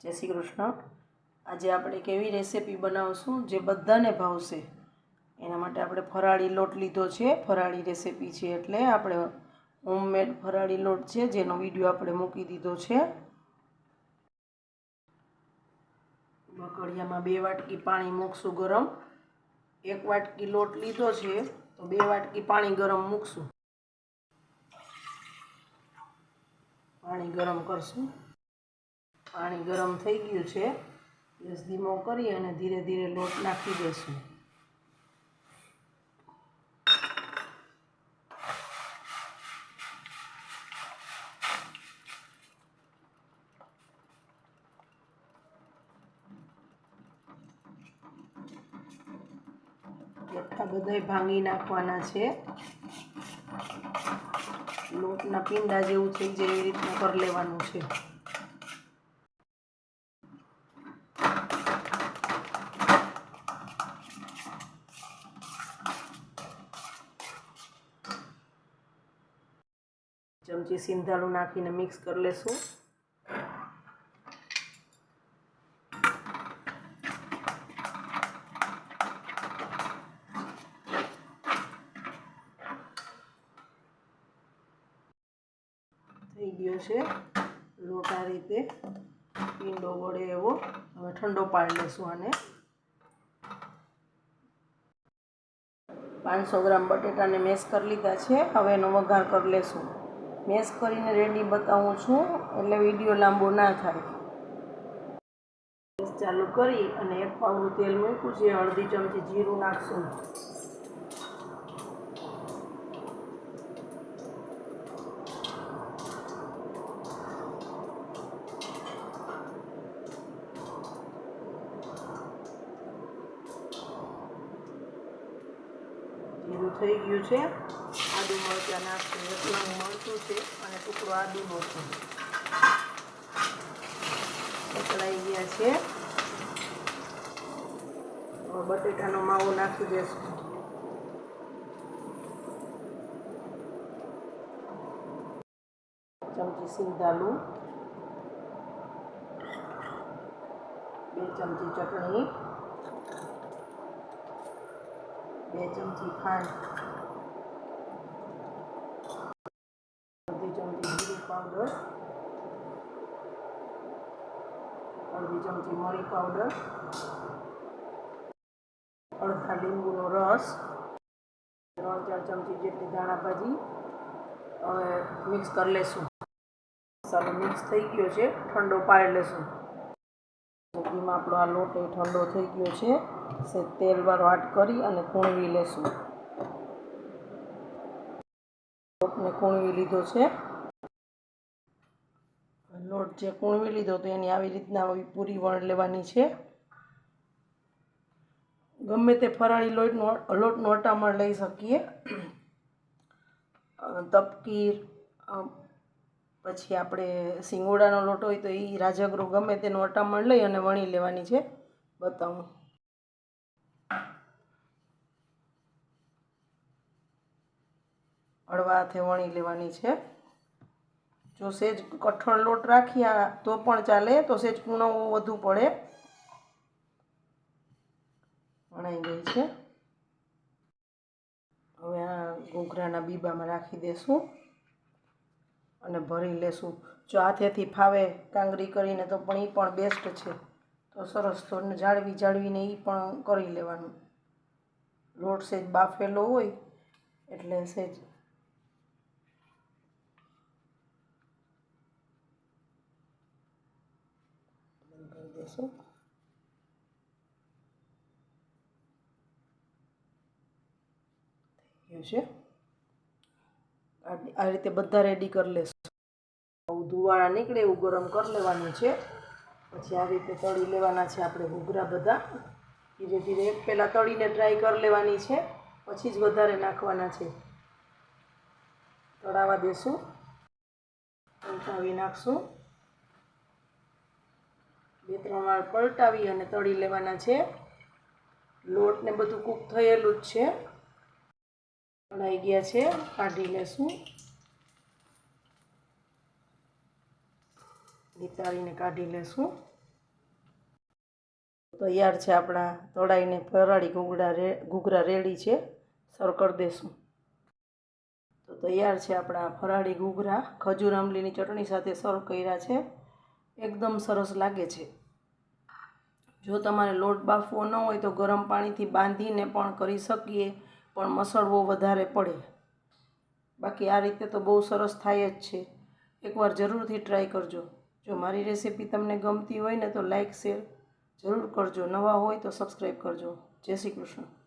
જય શ્રી કૃષ્ણ. આજે આપણે કેવી રેસીપી બનાવશું જે બધાને ભાવશે. એના માટે આપણે ફરાળી લોટ લીધો છે. ફરાળી રેસીપી છે એટલે આપણે હોમમેડ ફરાળી લોટ છે, જેનો વીડિયો આપણે મૂકી દીધો છે. બકડિયામાં બે વાટકી પાણી મૂકશું ગરમ. એક વાટકી લોટ લીધો છે, તો બે વાટકી પાણી ગરમ મૂકશું. પાણી ગરમ કરશું. પાણી ગરમ થઈ ગયું છે, ગેસ ધીમો કરી અને ધીરે ધીરે લોટ નાખી દઈશું. એટલા બધાય ભાંગી નાખવાના છે. લોટના પીંડા જેવું થઈ જાય એ રીતનું કરી લેવાનું છે. ચમચી સિંધાળું નાખીને મિક્સ કરી લેશું. થઈ ગયો છે. લોટ આ રીતે પીંડો વડે એવો હવે ઠંડો પાડી લેશું આને. પાંચસો ગ્રામ બટેટાને મેશ કરી લીધા છે. હવે એનો વઘાર કરી લેશું. મેશ કરીને રેડી બતાવું છું, એટલે વીડિયો લાંબો ના થાય. ગેસ ચાલુ કરી અને એક પાવડું તેલ મૂક્યું છે, અડધી ચમચી જીરું નાખશું. થઈ ગયું છે. આદુ મરચાં નાખશું, એટલાનું મળતું છે અને ટુકડો આદુ છે પકડાઈ ગયા છે. બટેટાનો માવો નાખી દેશું. ચમચી સિંધાલું બે ચમચી ચટણી. બે ચમચી ખાંડ અડધી ચમચી જીરું પાવડર અડધી ચમચી મરી પાવડર અડધા લીંબુનો રસ ત્રણ ચાર ચમચી જેટલી ધાણા ભાજી હવે મિક્સ કરી લેશું મસાલો મિક્સ થઈ ગયો છે ઠંડો પાડી લેશું સબ્જીમાં આપણો આ લોટ એ ઠંડો થઈ ગયો છે તેલવાળો આટ કરી અને કૂણવી લેશું લોટને કૂણવી લીધો છે લોટ જે કૂણવી લીધો તો એની આવી રીતના પૂરી વણ લેવાની છે. ગમે તે ફરાળી લોટનો લોટનો અટામણ લઈ શકીએ. તપકીર પછી આપણે સિંગોડાનો લોટ હોય તો એ રાજગરો ગમે તેનું અટામણ લઈ અને વણી લેવાની છે. બતાવું. હળવા હાથે વણી લેવાની છે. જો સેજ કઠણ લોટ રાખ્યા તો પણ ચાલે, તો સેજ કુણવો વધુ પડે. વણાઈ ગઈ છે. હવે આ ઘૂઘરાના બીબામાં રાખી દેશું અને ભરી લેશું. જો હાથેથી ફાવે કાંગરી કરીને તો પણ એ પણ બેસ્ટ છે. તો સરસ તો જાળવી જાળવીને એ પણ કરી લેવાનું. લોટ સેજ બાફેલો હોય, એટલે સેજ કરી દેશું થઈ ગયું છે આ રીતે બધા રેડી કરી લેશું. આવું ધુવાળા નીકળે, એવું ગરમ કરી લેવાનું છે. પછી આ રીતે તળી લેવાના છે આપણે ઘૂઘરા બધા. ધીરે ધીરે એક પહેલાં તળીને ટ્રાય કરી લેવાની છે. પછી જ વધારે નાખવાના છે. તળાવા દેશું. પલટાવી નાખશું. બે, ત્રણ વાર પલટાવી અને તળી લેવાના છે. લોટ ને બધું કૂક થયેલું જ છે. તળાઈ ગયા છે. કાઢી લેશું. નિતારીને કાઢી લેશું. તૈયાર છે આપણા તળાઈને ફરાળી ઘૂઘરા રે, ઘૂઘરા રેડી છે. સર્વ કરી દેશું. તો તૈયાર છે આપણા ફરાળી ઘૂઘરા. ખજૂર આંબલીની ચટણી સાથે સર્વ કર્યા છે. એકદમ સરસ લાગે છે. જો તમારે લોટ બાફવો ન હોય તો ગરમ પાણીથી બાંધીને પણ કરી શકીએ, પણ મસળવો વધારે પડે. બાકી આ રીતે તો બહુ સરસ થાય જ છે. એકવાર જરૂરથી ટ્રાય કરજો. જો મારી રેસીપી તમને ગમતી હોય ને તો લાઇક શેર જરૂર કરજો. નવા હોય તો સબસ્ક્રાઈબ કરજો. જય શ્રી કૃષ્ણ.